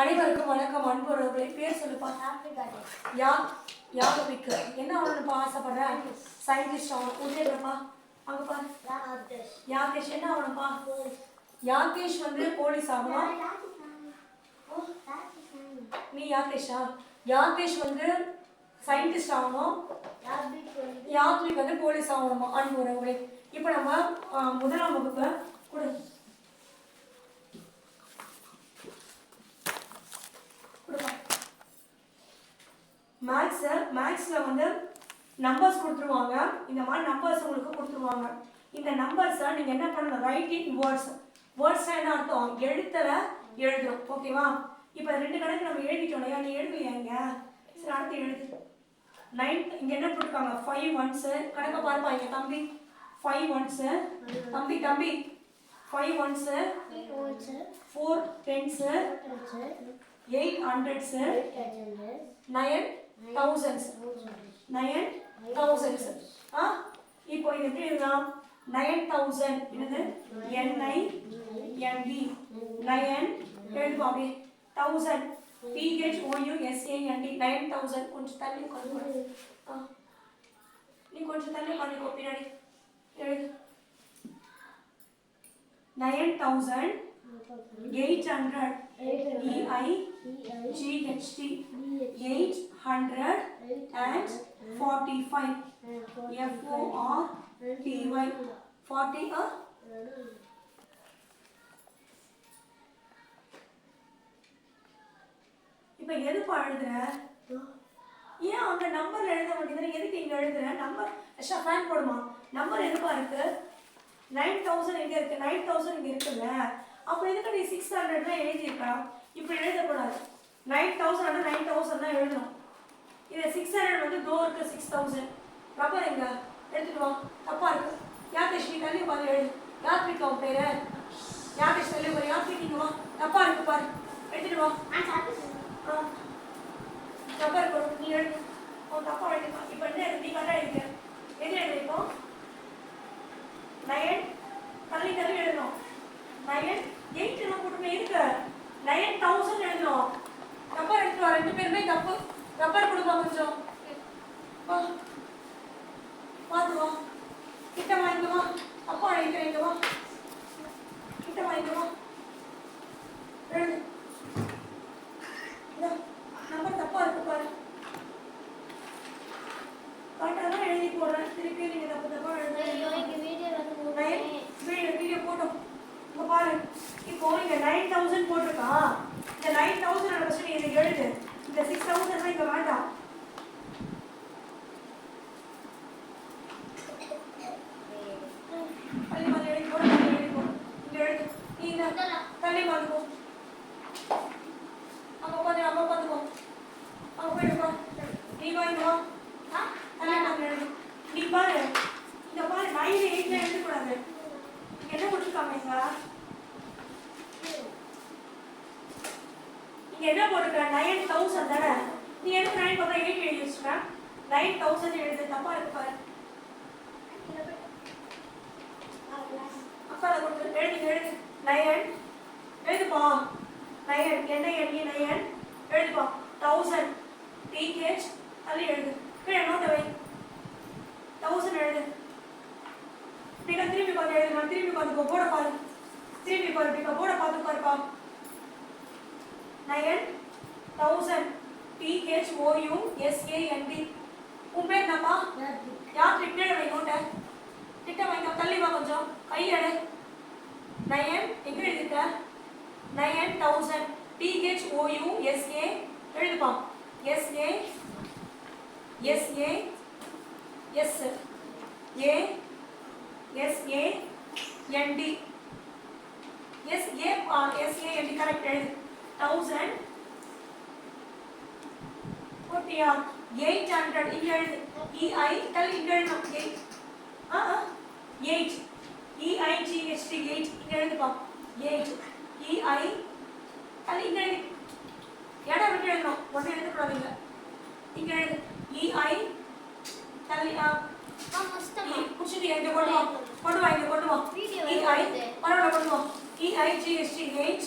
அனைவருக்கும் வணக்கம் அன்புறவுகளை பேர் சொல்லுப்பா. யா யாகவிக்கு என்ன ஆகணும்ப்பா ஆசைப்படுற? சயின்டிஸ்ட் ஆகணும். உதயப்பா அங்க பாரு. யாகேஷ் என்ன ஆகணும்ப்பா? யாகேஷ் வந்து போலீஸ் ஆகணும்? நீ யாகேஷா யாகேஷ் வந்து சயின்டிஸ்ட் ஆகணும்? யாத்விக் வந்து போலீஸ் ஆகணுமா? அன்பு உறவுகளை. இப்போ நம்ம முதலாம் வகுப்பு கொடு. மேக்ஸு மேக்ஸில் வந்து நம்பர்ஸ் கொடுத்துருவாங்க. இந்த மாதிரி நம்பர்ஸ் உங்களுக்கு கொடுத்துருவாங்க. இந்த நம்பர்ஸை நீங்கள் என்ன பண்ணணும்? ரைட்டிங் வேர்ட்ஸ் வேர்ட்ஸ்னால் என்ன அர்த்தம்? எழுத்தில் எழுதுறோம் ஓகேவா இப்போ ரெண்டு கணக்கு நம்ம எழுதிட்டோம் இல்லையா? நீ எழுதுலையா இங்க? சரி அடுத்து எழுது. நைன் இங்கே என்ன போட்டிருக்காங்க? ஃபைவ் ஒன்ஸு கணக்கை பாருப்பா இங்கே தம்பி. ஃபைவ் ஒன்ஸு தம்பி தம்பி. Five ones four tens eight hundreds nine thousands nine thousands ஆ இப்போ இது எப்படி இருந்தால் நயன் தௌசண்ட் என்னது? N I N D nine எழுதுவோம் அப்படியே. Thousand P H O U S A N D nine thousand கொஞ்சம் தள்ளி உட்காந்து ஆ. நீ கொஞ்சம் தள்ளி உட்காந்துக்கோ பின்னாடி. எழுது. Nine thousand eight hundred E I G H T eight hundred and forty five F O R T Y forty ஆ இப்போ எதுப்பா எழுதுற? ஏன் அந்த நம்பர் எழுத மாட்டேங்குது? எதுக்கு இங்கே எழுதுற? நம்பர் எக்ஸ்ட்ரா ஃபேன் போடுமா. நம்பர் எதுப்பா இருக்கு? நைன் தௌசண்ட் இங்கே இருக்கு. நைன் தௌசண்ட் இங்கே இருக்குல்ல. அப்போ எதுக்கு நீ சிக்ஸ் ஹண்ட்ரட் தான் எழுதியிருக்கா இப்படி எழுதக்கூடாது. நைன் தௌசண்ட் நைன் தௌசண்ட் தான் எழுதணும். இது சிக்ஸ் ஹண்ட்ரட் வந்து தோ இருக்கு சிக்ஸ் தௌசண்ட் ரப்பர் எங்க? எடுத்துட்டு வா. தப்பா இருக்கு. யாத்திஷ் நீ தள்ளி பாரு எழுது. யாத்ரிக் அவன் பேரு? யாத்திஷ் தள்ளி பாரு யாத்ரிக் இங்க வா. தப்பா இருக்கு பாரு. எடுத்துட்டு வா. தப்பா இருக்கு நீ எழுது அவன் தப்பா எழுதிப்பா. இப்போ என்ன எழுதி? நீ கரெக்டாக எழுதிக்க எது எழுதிப்போம் நயன் தள்ளி தள்ளி எழுதணும். நயன் எயிட் என்ன போட்டுமே இருக்கு நயன் தௌசண்ட் எழுதுறோம். ரப்பர் எடுத்துருவோம் ரெண்டு பேருமே தப்பு ரப்பர் கொடுப்பா கொஞ்சம். பார்த்துவோம் கிட்ட வாங்கிக்க அப்பா அழைக்கிறேன் கிட்ட வாங்கிக்க வா எழுது இந்தா, நம்பர் தப்பா இருக்கு பாரு கரெக்டாக தான் எழுதி போடுறேன் திருப்பி நீங்க தப்பு தப்பா எழுதுறீங்க நைன் வீடியோ வீடியோ போட்டோம் இங்க பாரு இப்போ இங்க நைன் தௌசண்ட் போட்டிருக்கா இந்த நைன் தௌசண்ட் ஃபஸ்ட்டு நீ இதை எழுது. இந்த சிக்ஸ் தௌசண்ட் இங்க வேண்டாம். தள்ளி வந்து எழுதி எழுது நீ அங்க உட்காந்து அங்க உட்காந்துக்கோ அங்க நீ வா. தள்ளி எழுது. நீ பாரு. இந்த பாரு நைன் எயிட்ல எழுதக்கூடாது என்ன கொடுத்துருக்காங்க இங்க இங்க என்ன போட்டிருக்க நைன் தௌசண்ட் தானே? நீ எனக்கு நைன் பக்கம் எயிட் எழுதி வச்சுக்கா நைன் தௌசண்ட் எழுது தப்பா இருக்கு பாரு. அக்கா அதை கொடுத்து எழுதி எழுது. நயன் எழுதுப்பா. நயன் என்ன எண்ணி நயன் எழுதுப்பா. தௌசண்ட் டிஹெச் அது எழுது. கீழே நோட்ட வை. தௌசண்ட் எழுது. பிக்கா திரும்பி பார்த்து எழுதுமா திரும்பி பார்த்துக்கோ போட பாரு. திரும்பி பாரு பிக்கா போட பார்த்து பாருப்பா nine thousand T H O U S A N D உன் பேர் என்னப்பா யார் கிட்ட வை நோட்டை கிட்ட வைங்க. தள்ளி வா கொஞ்சம். கையெடு நயன் எங்க எழுதிருக்க nine thousand T H O U S A எழுதுப்பா. S A S A S A S A N D S A S A N D correct எழுது. தௌசண்ட் ஓட்டியா எயிட் ஹண்ட்ரட் இங்க எழுது இஐ தள்ளி இங்க எழுதணும் eight ah eight E I G H T eight இங்க எழுதுப்பா eight EI தள்ளி இங்க எழுது இடம் விட்டு எழுதணும் ஒன்று எழுதக்கூடாதுங்க. இங்க எழுது. இஐ தள்ளி குடிச்சிட்டு இங்க கொண்டு வா. கொண்டு வா இங்க கொண்டு வா. இஐ வருது. பரவாயில்ல கொண்டு வா. இஐஜிஹெச்டி எயிட்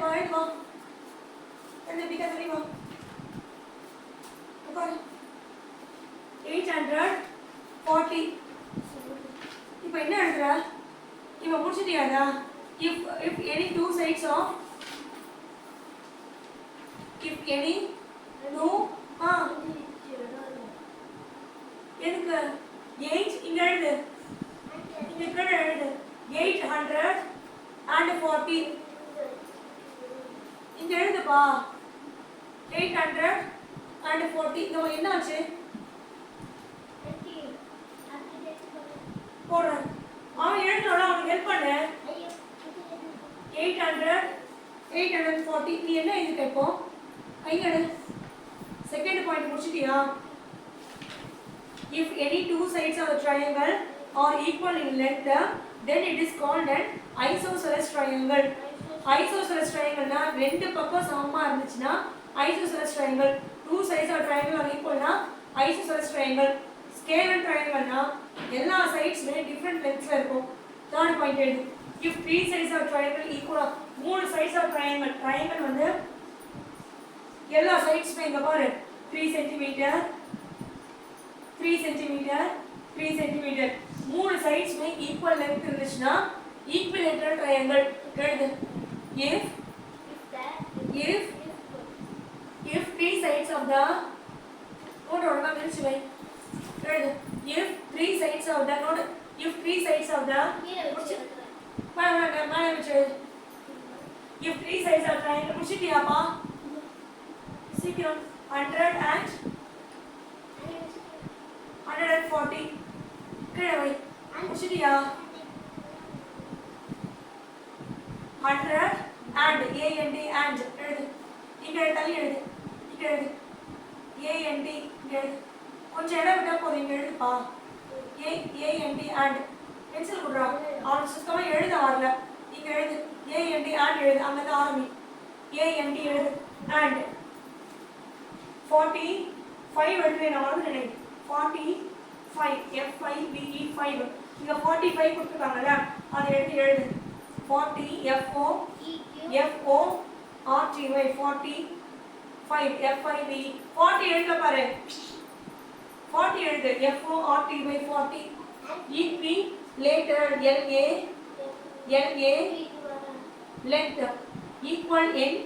சரிம்மா எழுமா என்ன பிடிக்க சரிம்மா எயிட் ஹண்ட்ரட் ஃபார்ட்டி இப்போ என்ன எழுதுற? இவன் முடிச்சிட்டியாடா? If if any two sides of if any two ஆ. எனக்கு எயிட் இங்கே எழுது. இங்கே எழுது. எயிட் ஹண்ட்ரட் அண்ட் ஃபார்ட்டி இங்க எழுதுப்பா. எயிட் ஹண்ட்ரட் அண்ட் ஃபோர்ட்டி இங்க என்ன ஆச்சு? போடுறேன் அவன் எழுதுறோட அவனுக்கு ஹெல்ப் பண்ணு. Eight hundred eight hundred forty நீ என்ன எழுதிட்ட கேட்போம் கையெடு செகண்ட் பாயிண்ட் முடிச்சிட்டியா? If any two sides of a triangle are equal in length then it is called an isosceles triangle. Isosceles triangle ரெண்டு பக்கம் சமமா இருந்துச்சுன்னா isosceles triangle டூ சைஸ் ஆஃப் triangle ஆர் ஈக்குவல்னா னா isosceles ஸ்கேலர் scalar எல்லா சைட்ஸ்மே டிஃப்ரெண்ட் லென்த்ஸ்ல இருக்கும். தேர்ட் பாயிண்ட் எடு இஃப் த்ரீ சைஸ் ஆஃப் triangle equal மூணு சைஸ் ஆஃப் triangle triangle வந்து எல்லா சைட்ஸ்மே இங்க பாரு. Three centimetre three centimetre three centimetre மூணு சைட்ஸ்மே ஈக்குவல் லென்த் இருந்துச்சுன்னா ஈக்குவலேட்டர் ட்ரையாங்கிள் எழுது. If if if three sides of the note ஒழுங்கா விரிச்சு வை. எழுது. If three sides of the note if three sides of the மேலே மேலே வச்சு எழுது if three sides of triangle முடிச்சிட்டியாப்பா சீக்கிரம். Hundred and hundred and forty கீழே வை. முடிச்சிட்டியா? ஹண்ட்ரட் அண்ட் ஏஎன்டி அண்ட் எழுது. இங்கே தள்ளி எழுது. இங்கே எழுது. ஏஎன்டி இங்கே எழுது. கொஞ்சம் இடம் விட்டா போதும் இங்கே எழுதுப்பா. A A N D and pencil கொடுறான் அவனுக்கு சுத்தமாக எழுத வரல. இங்கே எழுது. ஏஎன்டி ஆண்ட் எழுது. அங்கே ஆரம்பி. ஏஎன்டி எழுது. அண்ட் ஃபார்ட்டி ஃபைவ் எழுதுறேன் நான் வந்து forty five F I V E five இங்கே ஃபார்ட்டி ஃபைவ் கொடுத்துருக்காங்கல்ல அதை எடுத்து எழுது. Forty F O F O R T Y forty five F I B forty எழுத பாரு. ஃபார்ட்டி எழுது. F O R T Y forty E P later L A L A length equal N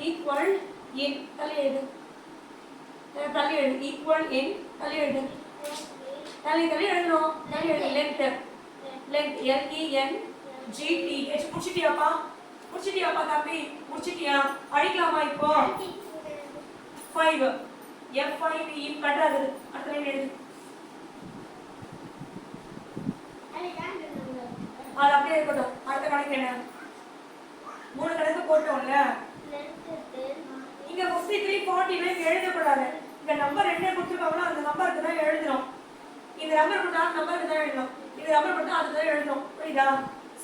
equal N தள்ளி எழுது. தள்ளி எழுது. Equal என் தள்ளி எழுது. தள்ளி தள்ளி எழுதணும் தள்ளி எழுது. Length length L E N G T H முடிச்சிட்டியாப்பா முடிச்சிட்டியாப்பா தம்பி? முடிச்சிட்டியா அழிக்கலாமா இப்போ? ஃபைவ் எஃப் எஃப்ஐவி கண்டாது அடுத்த லைன் எழுது. அது அப்படியே இருக்கட்டும். அடுத்த கணக்கு என்ன? மூணு கணக்கு போட்டோம்ல? இங்க ஃபிஃப்டி த்ரீ ஃபார்ட்டி நைன் எழுதக்கூடாது இந்த நம்பர் என்ன கொடுத்துருக்காங்களோ அந்த நம்பருக்கு தான் எழுதணும் இந்த நம்பர் கொடுத்தா நம்பருக்கு தான் எழுதணும். இந்த நம்பர் கொடுத்தா அதுக்கு தான் எழுதணும் புரியுதா?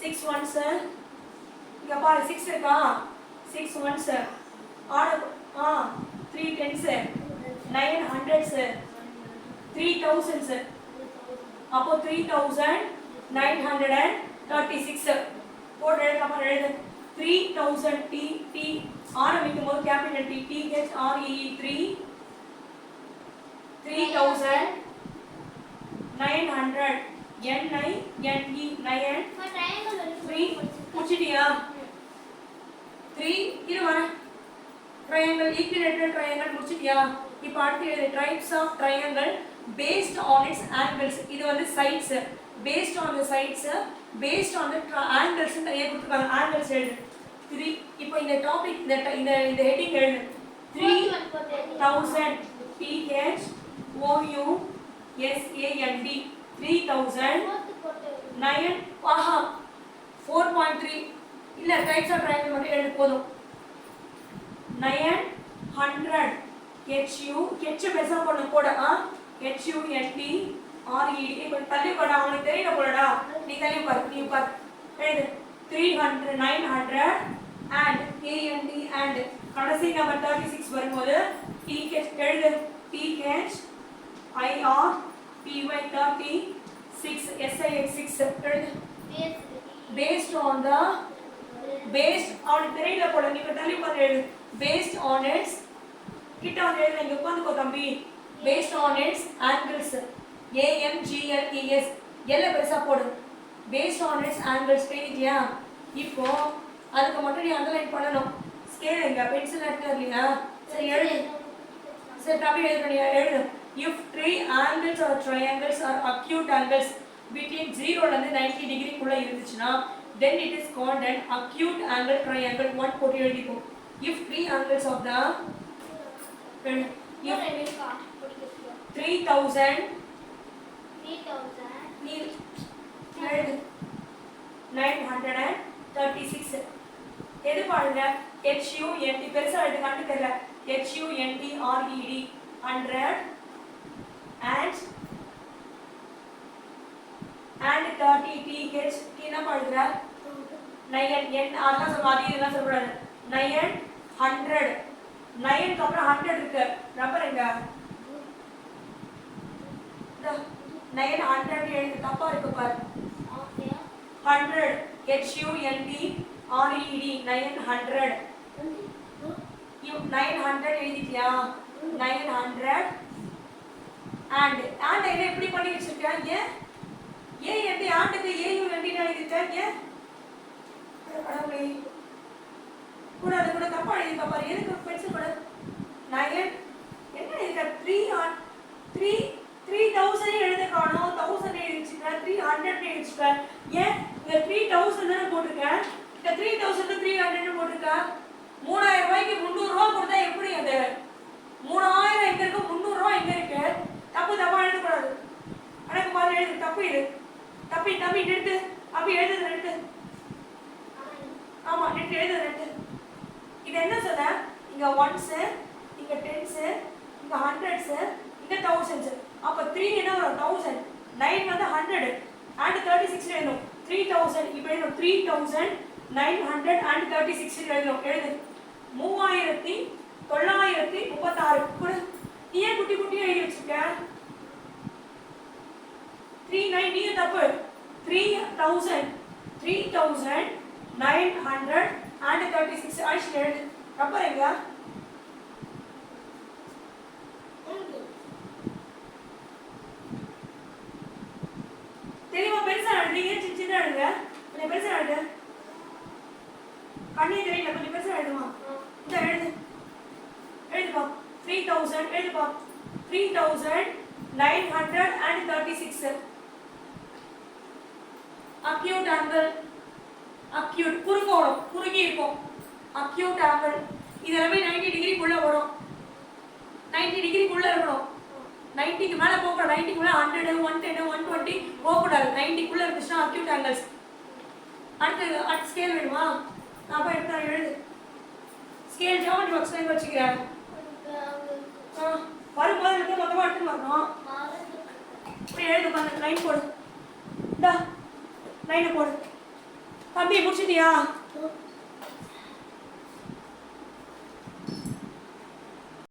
சிக்ஸ் ஒன் சார் இங்க பாரு சிக்ஸ் இருக்கா? சிக்ஸ் ஒன் சார் ஆர்டர் ஆ three ten sir nine hundred sir three thousand sir அப்போ three thousand nine hundred and thirty six போட்டு அப்புறம் எழுது. த்ரீ தௌசண்ட் டி டி ஆரம்பிக்கும் போது capital T T H R E E three three thousand nine hundred N I N E nine three முடிச்சிட்டியா? Three இரு வரேன் triangle equilateral triangle முடிச்சிட்டியா? இப்போ அடுத்து types of triangle based on its angles இது வந்து sides based on the sides based on the angles நிறைய கொடுத்துருக்காங்க. ஆங்கிள்ஸ் எழுது. த்ரீ இப்போ இந்த டாபிக் இந்த இந்த இந்த ஹெட்டிங் எழுது. Three thousand P H O U S A N D three thousand nine Aha four point three இல்லை டைப்ஸ் ஆஃப் ட்ரையாங்கிள் மட்டும் எழுது போதும். நயன் ஹண்ட்ரட் ஹெச்யூ ஹெச் பெருசாக பண்ண போட ஆ? ஹெச்யூ என்டி ஆர்இடி கொஞ்சம் தள்ளி போடா அவனுக்கு தெரியல போலடா. நீ தள்ளி பாரு நீ பாரு எழுது. Three hundred nine hundred and A N D and கடைசி நம்பர் தேர்ட்டி சிக்ஸ் வரும்போது டிஹெச் எழுது. T H I R py thirty six S I X six எழுது பேஸ்ட் ஆன் த பேஸ்ட் அவனுக்கு தெரியல போல நீங்க தள்ளி பாரு based on its கிட்ட வந்து எழுது இங்க உட்காந்துக்கோ தம்பி. Based on its angles A M G L E S. எல்ல பெருசா போடு. Based on its angles தெரியுதியா இப்போ அதுக்கு மட்டும் நீ அண்டர்லைன் பண்ணணும். ஸ்கேல் எங்க? பென்சில் எடுத்து இல்லையா? சரி எழுது. சரி தமிழ் எழுதுறியா எழுது. If three angles are triangles are acute angles between ஜீரோலேருந்து நைன்டி டிகிரிக்குள்ளே இருந்துச்சுன்னா then it is called and acute angle triangle one போட்டு எழுதிக்கும் if three angles of the if three thousand நீ nine hundred and thirty six எது பாருங்க? ஹெச்யூஎன்டி பெருசாக எடுத்து கண்டு தெரியல. H U N D R E D hundred and and thirty T H என்ன பாடுகிற நயன் என் அதெல்லாம் சொல்ல இதெல்லாம் சொல்லக்கூடாது நயன் ஹண்ட்ரட் நயனுக்கு அப்புறம் ஹண்ட்ரட் இருக்கு. ரப்பர் எங்க? நயன் ஹண்ட்ரட் எழுது தப்பா இருக்கு பாரு. Hundred H U N D R E D nine hundred nine hundred எழுதிட்டியா? Nine hundred and ஆண்டை என்ன எப்படி பண்ணி வச்சிருக்காங்க ஏன் எப்படி ஆண்டுக்கு ஏயும் எப்படின்னு எழுதிட்டேன் கூட அது கூட தப்பா எழுதிக்க பாரு. எதுக்கு பென்சில் கூட? நயன் என்ன எழுதிக்க த்ரீ த்ரீ த்ரீ தௌசண்ட் எழுத காணும் தௌசண்ட் எழுதிச்சிருக்கேன் த்ரீ ஹண்ட்ரட் எழுதிச்சிருக்கேன் ஏன் இங்க த்ரீ தௌசண்ட் தானே போட்டிருக்கேன் இந்த த்ரீ தௌசண்ட் த்ரீ ஹண்ட்ரட் போட்டிருக்க? மூணாயிரம் ரூபாய்க்கு முந்நூறுரூவா கொடுத்தா எப்படி அது? மூணாயிரம் எங்க இருக்கு முந்நூறுரூவா எங்க இருக்கு தப்பு தப்பா எழுதக்கூடாது எனக்கு மாதிரி எழுது தப்பு இது தப்பி எடுத்து. நிறுத்து அப்படி எழுதுது நிறுத்து ஆமா நிறுத்து எழுதுது ரெண்டு இது என்ன சொன்ன? இங்க ஒன்ஸ் இங்க டென்ஸ் இங்க ஹண்ட்ரட்ஸ் இங்க தௌசண்ட்ஸ் அப்போ த்ரீ என்ன வரும்? தௌசண்ட் நைன் வந்து ஹண்ட்ரட் அண்ட் தேர்ட்டி சிக்ஸ் எழுதணும் த்ரீ தௌசண்ட் இப்போ எழுதணும் three thousand nine hundred and thirty six எழுதணும் எழுது. மூவாயிரத்தி தொள்ளாயிரத்தி முப்பத்தாறு. கொடு. நீ ஏன் குட்டி குட்டியாக எழுதி வச்சிருக்க. த்ரீ நைன் நீங்க தப்பு. Three thousand three thousand nine hundred and thirty six ஆயிடுச்சு எழுது ரப்பர் எங்க? தெளிவா பெருசா எழுதுங்க சின்ன சின்ன எழுதுங்க. கொஞ்சம் பெருசா எழுது. கண்ணே தெரியல. கொஞ்சம் பெருசா எழுதுமா? இந்த எழுது. எழுதுப்பா. Three thousand எழுதுப்பா. Three thousand nine hundred and thirty six acute angle acute குறுக்கோணம் குறுகி இருக்கும். அக்யூட் ஆங்கிள் இது எல்லாமே நைன்டி டிகிரிக்குள்ள வரும் நைன்டி டிகிரிக்குள்ள இருக்கணும். நைன்டிக்கு மேலே போகக்கூடாது. நைன்டிக்கு மேலே hundred one ten one twenty போகக்கூடாது. நைன்டிக்குள்ளே இருந்துச்சுன்னா அக்யூட் ஆங்கிள்ஸ் அடுத்து அடுத்த ஸ்கேல் வேணுமா? நான் போய் எடுத்து எழுது. ஸ்கேல் ஜாமெட்ரி பாக்ஸ் வச்சுக்கிறேன்? ஆ வரும்போது எனக்கு மொத்தமாக எடுத்துன்னு வரணும். இப்படி எழுது லைன் போடு. இந்தா. லைனை போடு. தம்பி முடிச்சிட்டியா